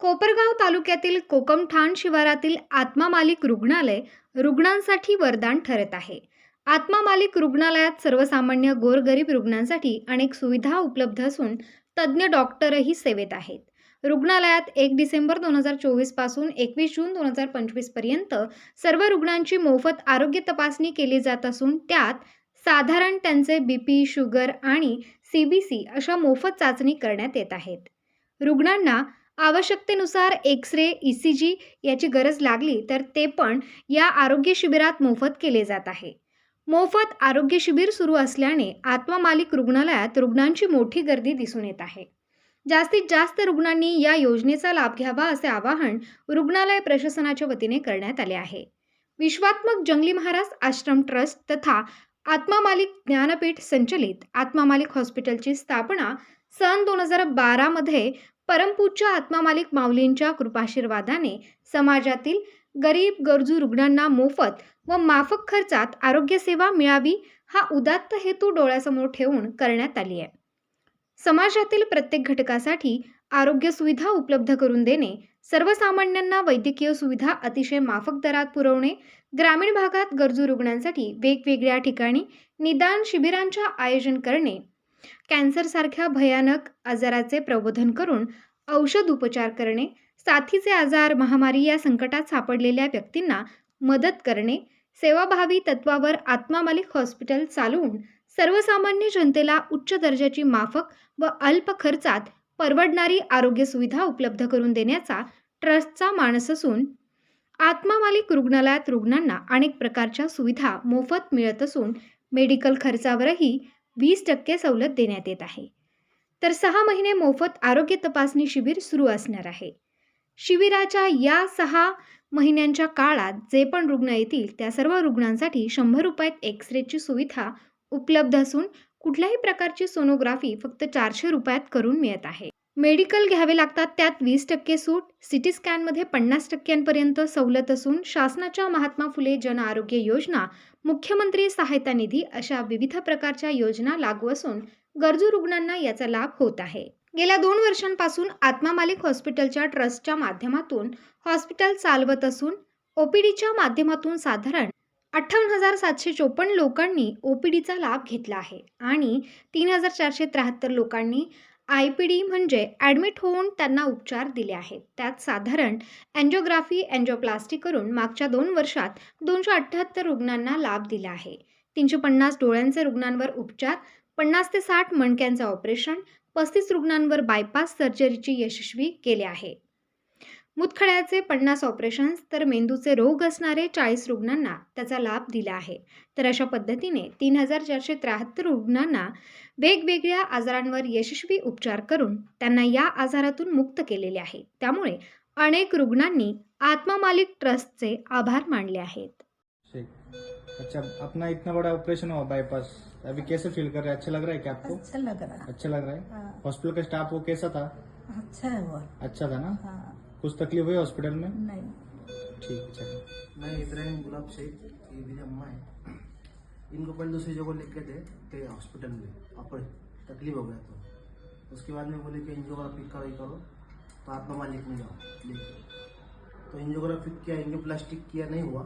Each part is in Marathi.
कोपरगाव तालुक्यातील कोकमठाण शिवारातील आत्मा मालिक रुग्णालय रुग्णांसाठी वरदान ठरत आहे. आत्मा मालिक रुग्णालयात सर्वसामान्य गोरगरीब रुग्णांसाठी अनेक सुविधा उपलब्ध असून तज्ज्ञ डॉक्टरही सेवेत आहेत. रुग्णालयात एक डिसेंबर दोन हजार चोवीसपासून एकवीस जून दोन हजार पंचवीसपर्यंत सर्व रुग्णांची मोफत आरोग्य तपासणी केली जात असून त्यात साधारण त्यांचे बी पी शुगर आणि सी बी सी अशा मोफत चाचणी करण्यात येत आहेत. रुग्णांना आवश्यकतेनुसार X ray E C G याची गरज लागली तर ते पण या आरोग्य शिबिरात मोफत केले जात आहे. मोफत आरोग्य शिबिर सुरू असल्याने आत्मा मालिक रुग्णालयात रुग्णांची मोठी गर्दी दिसून येत आहे. जास्तीत जास्त रुग्णांनी या योजनेचा लाभ घ्यावा असे आवाहन रुग्णालय प्रशासनाच्या वतीने करण्यात आले आहे. विश्वात्मक जंगली महाराज आश्रम ट्रस्ट तथा आत्मामालिक ज्ञानपीठ संचलित आत्मामालिक हॉस्पिटलची स्थापना सन दोन हजार बारामध्ये परमपूज्य आत्मा मालिक माऊलींच्या कृपाशीर्वादाने समाजातील गरीब गरजू रुग्णांना मोफत व माफक खर्चात आरोग्यसेवा मिळावी हा उदात्त हेतू डोळ्यासमोर ठेवून करण्यात आली आहे. समाजातील प्रत्येक घटकासाठी आरोग्य सुविधा उपलब्ध करून देणे सर्वसामान्यांना वैद्यकीय सुविधा अतिशय माफक दरात पुरवणे ग्रामीण भागात गरजू रुग्णांसाठी वेगवेगळ्या ठिकाणी निदान शिबिरांच्या आयोजन करणे कॅन्सरसारख्या भयानक आजाराचे प्रबोधन करून औषध उपचार करणे साथीचे आजार महामारी या संकटात सापडलेल्या व्यक्तींना मदत करणे सेवाभावी तत्वावर आत्मा मालिक हॉस्पिटल चालवून सर्वसामान्य जनतेला उच्च दर्जाची माफक व अल्प खर्चात परवडणारी आरोग्य सुविधा उपलब्ध करून देण्याचा ट्रस्टचा मानस असून आत्मा मालिक रुग्णालयात रुग्णांना अनेक प्रकारच्या सुविधा मोफत मिळत असून मेडिकल खर्चावरही वीस टक्के सवलत देण्यात येत आहे. तर सहा महिने मोफत आरोग्य तपासणी शिबिर सुरू असणार आहे. शिबिराच्या या सहा महिन्यांच्या काळात जे पण रुग्ण येतील त्या सर्व रुग्णांसाठी शंभर रुपयात एक्स रेची सुविधा उपलब्ध असून कुठल्याही प्रकारची सोनोग्राफी फक्त चारशे रुपयात करून मिळत आहे. मेडिकल घ्यावे लागतात त्यात वीस टक्के सूट सिटी स्कॅनमध्ये पन्नास टक्क्यांपर्यंत सवलत असून शासनाच्या महात्मा फुले जन आरोग्य योजना मुख्यमंत्री सहायता निधी अशा विविध प्रकारच्या योजना लागू असून गरजू रुग्णांना याचा लाभ होत आहे. गेल्या दोन वर्षांपासून आत्मा मालिक हॉस्पिटलच्या ट्रस्टच्या माध्यमातून हॉस्पिटल चालवत असून ओपीडीच्या माध्यमातून साधारण अठ्ठावन्न हजार सातशे चोपन्न लोकांनी ओपीडीचा लाभ घेतला आहे आणि तीन हजार चारशे त्र्याहत्तर लोकांनी आय पी डी म्हणजे ॲडमिट होऊन त्यांना उपचार दिले आहेत. त्यात साधारण अँजिओग्राफी अँजिओप्लास्टी करून मागच्या दोन वर्षात दोनशे अठ्ठ्याहत्तर रुग्णांना लाभ दिला आहे. तीनशे पन्नास डोळ्यांचे रुग्णांवर उपचार पन्नास ते साठ मणक्यांचं ऑपरेशन पस्तीस रुग्णांवर बायपास सर्जरीची यशस्वी केले आहे. मुतखड्याचे पन्नास ऑपरेशन्स तर मेंदूचे रोग असणारे चाळीस रुग्णांना त्याचा लाभ दिला आहे. तर अशा पद्धतीने तीन हजार चारशे त्र्याहत्तर रुग्णांना वेगवेगळ्या आजारांवर यशस्वी उपचार करून त्यांना या आजारातून मुक्त केलेले आहे. त्यामुळे अनेक रुग्णांनी आत्मा मालिक ट्रस्टचे आभार मानले आहेत. अच्छा अपना इतना बड़ा ऑपरेशन हुआ बाईपास अभी कैसे फील कर रहे हैं? अच्छा लग रहा है क्या आपको? अच्छा लग रहा अच्छा लग रहा है? हाँ, हॉस्पिटल का स्टाफ वो कैसा था? अच्छा है वो। अच्छा था ना? हाँ। कुछ तकलीफ़ हुई हॉस्पिटल में? नहीं। ठीक है मैं इब्राहिम गुलाब शेख ये मेरी अम्मा है। इनको पहले दूसरी जगह लेके थे थे हॉस्पिटल में। ऑपरे तकलीफ़ हो गया तो। उसके बाद में बोले कि एंजियोग्राफी करो ये करो तो आत्मा मालिक में जाओ लेके। तो एंजियोग्राफी किया एंजियोप्लास्टिक किया नहीं हुआ।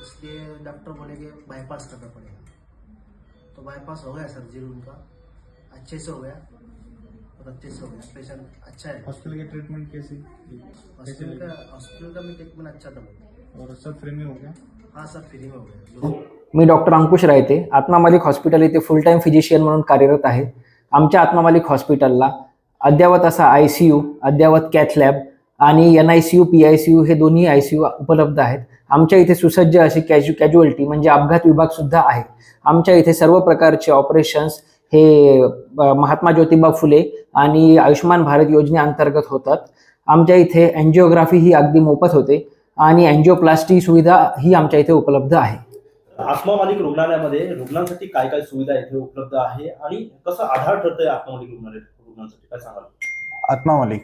उसके डॉक्टर बोले कि बाईपास करना पड़ेगा। तो बाईपास हो गया सर्जरी उनका। अच्छे से हो गया। से हो गया पेशेंट अच्छा है। हॉस्पिटल की ट्रीटमेंट कैसी? हॉस्पिटल का? हॉस्पिटल का भी ट्रीटमेंट अच्छा था। और सब फ्री में हो गया? हाँ सब फ्री में हो गया। मी डॉक्टर अंकुश रायते आत्मा मालिक हॉस्पिटल येथे फुल टाईम फिजिशियन म्हणून कार्यरत आहे. आमच्या आत्मा मालिक हॉस्पिटलला अद्ययावत असा आय सी यू अद्ययावत कॅथ लॅब आणि N I C U P I C U हे दोन्ही आय सी यू उपलब्ध आहेत. आमच्या इथे सुसज्ज अशी कॅज्यु कॅज्युअलिटी म्हणजे अपघात विभाग सुद्धा आहे. आमच्या इथे सर्व प्रकारचे ऑपरेशन्स हे महात्मा ज्योतिबा फुले आणि आयुष्यमान भारत योजनेअंतर्गत होतात. आमच्या इथे अँजिओग्राफी ही अगदी मोफत होते आणि अँजिओप्लास्टी सुविधा ही आमच्या इथे उपलब्ध आहे. आत्मा मालिक रुग्णालयामध्ये रुग्णांसाठी काय काय सुविधा इथे उपलब्ध आहे आणि कसं आधार ठरतंय आत्मा मालिक रुग्णालय रुग्णांसाठी? काय सांगाल? आत्मामालिक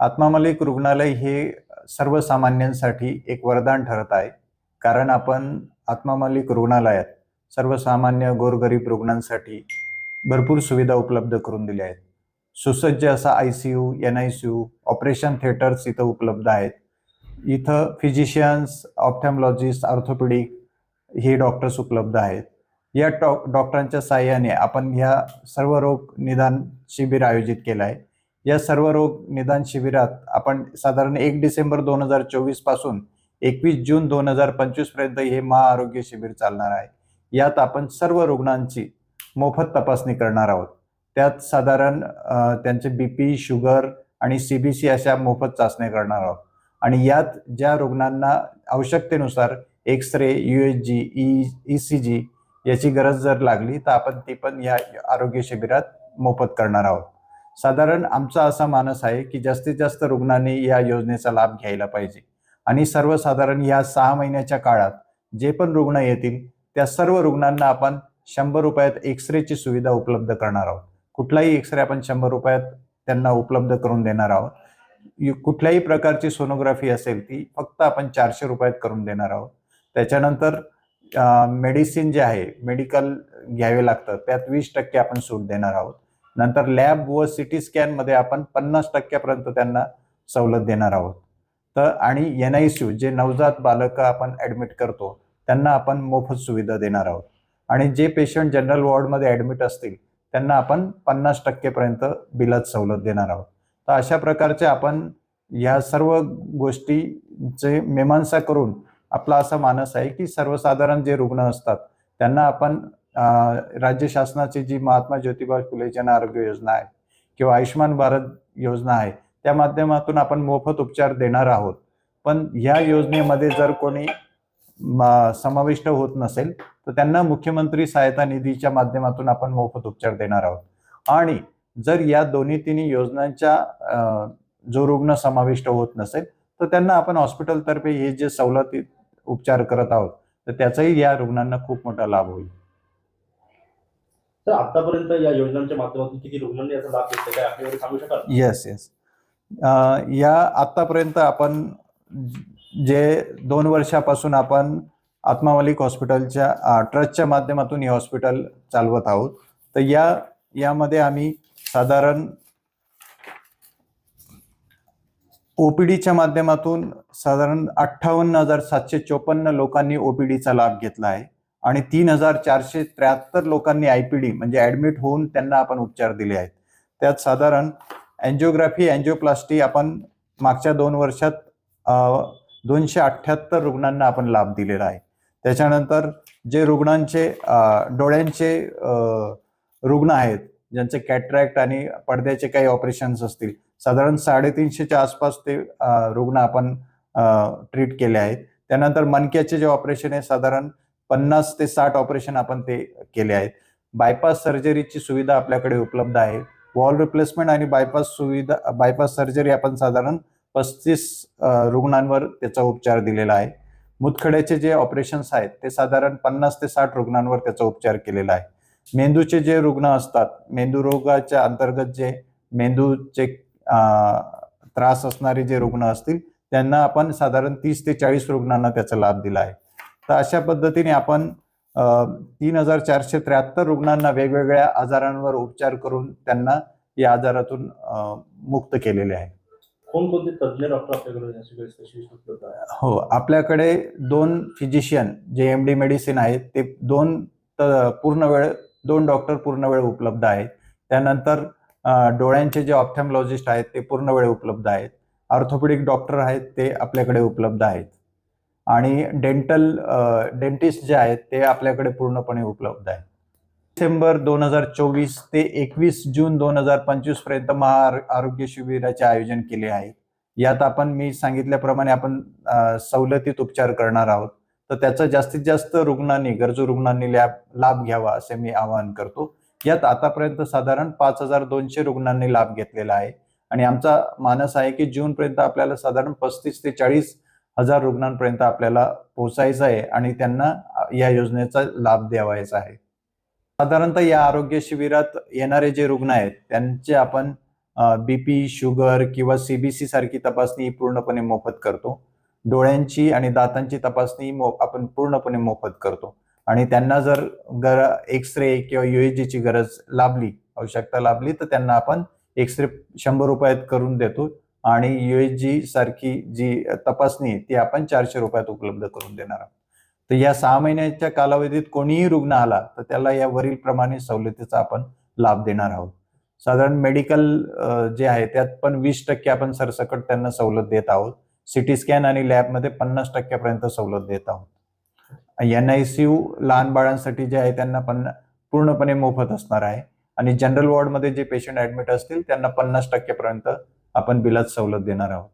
आत्मामालिक रुग्णालय हे सर्वसामान्यांसाठी एक वरदान ठरत आहे. कारण आपण आत्मामालिक रुग्णालयात सर्वसामान्य गोरगरीब रुग्णांसाठी भरपूर सुविधा उपलब्ध करून दिल्या आहेत. सुसज्ज असा I C U N I C U operation theatres इथं उपलब्ध आहेत. इथं फिजिशियन्स ऑप्थॅमॉलॉजिस्ट ऑर्थोपेडिक हे डॉक्टर्स उपलब्ध आहेत. या डॉ डॉक्टरांच्या सहाय्याने आपण ह्या सर्व रोग निदान शिबिर आयोजित केलं आहे या सर्व रोग निदान शिबिरात आपण साधारण एक डिसेंबर दोन हजार चोवीसपासून एकवीस जून दोन हजार पंचवीसपर्यंत हे महाआरोग्य शिबिर चालणार आहे. यात आपण सर्व रुग्णांची मोफत तपासणी करणार आहोत. त्यात साधारण त्यांचे बी पी शुगर आणि सी बी सी अशा मोफत चाचण्या करणार आहोत. आणि यात ज्या रुग्णांना आवश्यकतेनुसार X ray U H G E E C G याची गरज जर लागली तर आपण ती पण या आरोग्य शिबिरात मोफत करणार आहोत. साधारण आमचा असा मानस आहे की जास्तीत जास्त रुग्णांनी या योजनेचा लाभ घ्यायला पाहिजे. आणि सर्वसाधारण या सहा महिन्याच्या काळात जे पण रुग्ण येतील त्या सर्व रुग्णांना आपण शंभर रुपयात एक्सरेची सुविधा उपलब्ध करणार आहोत. कुठलाही एक्सरे आपण शंभर रुपयात त्यांना उपलब्ध करून देणार आहोत. कुठल्याही प्रकारची सोनोग्राफी असेल ती फक्त आपण चारशे रुपयात करून देणार आहोत. त्याच्यानंतर मेडिसिन जे आहे मेडिकल घ्यावे लागतं त्यात वीस टक्के आपण सूट देणार आहोत. नंतर लॅब व सी टी स्कॅनमध्ये आपण पन्नास टक्क्यापर्यंत त्यांना सवलत देणार आहोत. तर आणि एन आय सी यू जे नवजात बालकं आपण ॲडमिट करतो त्यांना आपण मोफत सुविधा देणार आहोत. आणि जे पेशंट जनरल वॉर्डमध्ये ॲडमिट असतील त्यांना आपण पन्नास टक्केपर्यंत बिलात सवलत देणार आहोत. तर अशा प्रकारचे आपण ह्या सर्व गोष्टीचे मीमांसा करून आपला असा मानस आहे की सर्वसाधारण जे रुग्ण असतात त्यांना आपण राज्य शासनाची जी महात्मा ज्योतिबा फुले जन आरोग्य योजना आहे किंवा आयुष्यमान भारत योजना आहे त्या माध्यमातून आपण मोफत उपचार देणार आहोत. पण ह्या योजनेमध्ये जर कोणी समाविष्ट होत नसेल तर त्यांना मुख्यमंत्री सहायता निधीच्या माध्यमातून आपण मोफत उपचार देणार आहोत. आणि जर या दोन्ही तिन्ही योजनांच्या जो रुग्ण समाविष्ट होत नसेल तर त्यांना आपण हॉस्पिटलतर्फे हे जे सवलती उपचार करत आहोत तर त्याचाही या रुग्णांना खूप मोठा लाभ होईल. तर आतापर्यंत या योजनांच्या माध्यमातून किती रुग्णांनी याचा लाभ घेतला काय आपल्याकडे सांगू शकाल? येस येस या आत्तापर्यंत आपण जे दोन वर्षापासून आपण आत्मा मलिक हॉस्पिटलच्या ट्रस्टच्या माध्यमातून हे हॉस्पिटल चालवत आहोत. तर या यामध्ये आम्ही साधारण ओपीडीच्या माध्यमातून साधारण अठ्ठावन्न हजार सातशे चोपन्न लोकांनी ओपीडीचा लाभ घेतला आहे आणि तीन हजार चारशे त्र्याहत्तर लोकांनी आयपीडी म्हणजे ऍडमिट होऊन त्यांना आपण उपचार दिले आहेत. त्यात साधारण अँजिओग्राफी अँजिओप्लास्टी आपण मागच्या दोन वर्षात दोनशे अठ्ठ्याहत्तर रुग्णांना आपण लाभ दिलेला आहे. त्याच्यानंतर जे रुग्णांचे डोळ्यांचे रुग्ण आहेत ज्यांचे कॅट्रॅक्ट आणि पडद्याचे काही ऑपरेशन्स असतील साधारण साडेतीनशेच्या आसपास ते रुग्ण आपण ट्रीट केले आहेत. त्यानंतर मनक्याचे जे ऑपरेशन आहे साधारण पन्नास ते साठ ऑपरेशन आपण ते केले आहेत. बायपास सर्जरीची सुविधा आपल्याकडे उपलब्ध आहे. वॉल रिप्लेसमेंट आणि बायपास सुविधा बायपास सर्जरी आपण साधारण पस्तीस रुग्णांवर त्याचा उपचार दिलेला आहे. मुतखड्याचे जे ऑपरेशन्स आहेत ते साधारण पन्नास ते साठ रुग्णांवर त्याचा उपचार केलेला आहे. मेंदूचे जे रुग्ण असतात मेंदू रोगाच्या अंतर्गत जे मेंदूचे त्रास असणारे जे रुग्ण असतील त्यांना आपण साधारण तीस ते चाळीस रुग्णांना त्याचा लाभ दिला आहे. तर अशा पद्धतीने आपण तीन हजार चारशे त्र्याहत्तर रुग्णांना वेगवेगळ्या आजारांवर उपचार करून त्यांना या आजारातून मुक्त केलेले आहे. कोणकोणते तज्ज्ञ डॉक्टर आपल्याकडे स्पेशलिस्ट उपलब्ध आहे? हो आपल्याकडे दोन फिजिशियन जे एम डी मेडिसिन आहेत ते दोन पूर्ण वेळ दोन डॉक्टर पूर्ण वेळ उपलब्ध आहेत. त्यानंतर डोळ्यांचे जे ऑप्थॅमॉलॉजिस्ट आहेत ते पूर्ण वेळ उपलब्ध आहेत. ऑर्थोपेडिक डॉक्टर आहेत ते आपल्याकडे उपलब्ध आहेत. आणि डेंटल डेंटिस्ट जे आहेत ते आपल्याकडे पूर्णपणे उपलब्ध आहेत. डिसेंबर दोन हजार चोवीस ते एकवीस जून दोन हजार पंचवीसपर्यंत महा आरोग्य शिबिराचे आयोजन केले आहे. यात आपण मी सांगितल्याप्रमाणे आपण सवलतीत उपचार करणार आहोत. तर त्याचा जास्तीत जास्त रुग्णांनी गरजू रुग्णांनी लॅब लाभ घ्यावा असे मी आवाहन करतो. यात आतापर्यंत साधारण पाच हजार दोनशे रुग्णांनी लाभ घेतलेला आहे. आणि आमचा मानस आहे की जूनपर्यंत आपल्याला साधारण पस्तीस ते चाळीस हजार रुग्णांपर्यंत आपल्याला पोहोचायचं आहे आणि त्यांना या योजनेचा लाभ द्यावायचा आहे. साधारणतः या आरोग्य शिबिरात येणारे जे रुग्ण आहेत त्यांचे आपण बीपी शुगर किंवा सीबीसी सारखी तपासणी पूर्णपणे मोफत करतो. डोळ्यांची आणि दातांची तपासणी मो आपण पूर्णपणे मोफत करतो. आणि त्यांना जर गर एक्स रे किंवा युएजीची ची गरज लाभली आवश्यकता लाभली तर त्यांना आपण एक्सरे शंभर रुपयात करून देतो. आणि युएसजी सारखी जी तपासणी आहे ती आपण चारशे रुपयात उपलब्ध करून देणार आहोत. तर या सहा महिन्याच्या कालावधीत कोणीही रुग्ण आला तर त्याला या वरील प्रमाणे सवलतीचा आपण लाभ देणार आहोत. साधारण मेडिकल जे आहे त्यात पण वीस टक्के आपण सरसकट त्यांना सवलत देत आहोत. सिटी स्कॅन आणि लॅबमध्ये पन्नास टक्क्यापर्यंत सवलत देत आहोत. एन आय सी यू लहान बाळांसाठी जे आहे त्यांना पन्ना पूर्णपणे मोफत असणार आहे. आणि जनरल वॉर्डमध्ये जे पेशंट ऍडमिट असतील त्यांना पन्नास टक्क्यापर्यंत आपण बिलात सवलत देणार आहोत.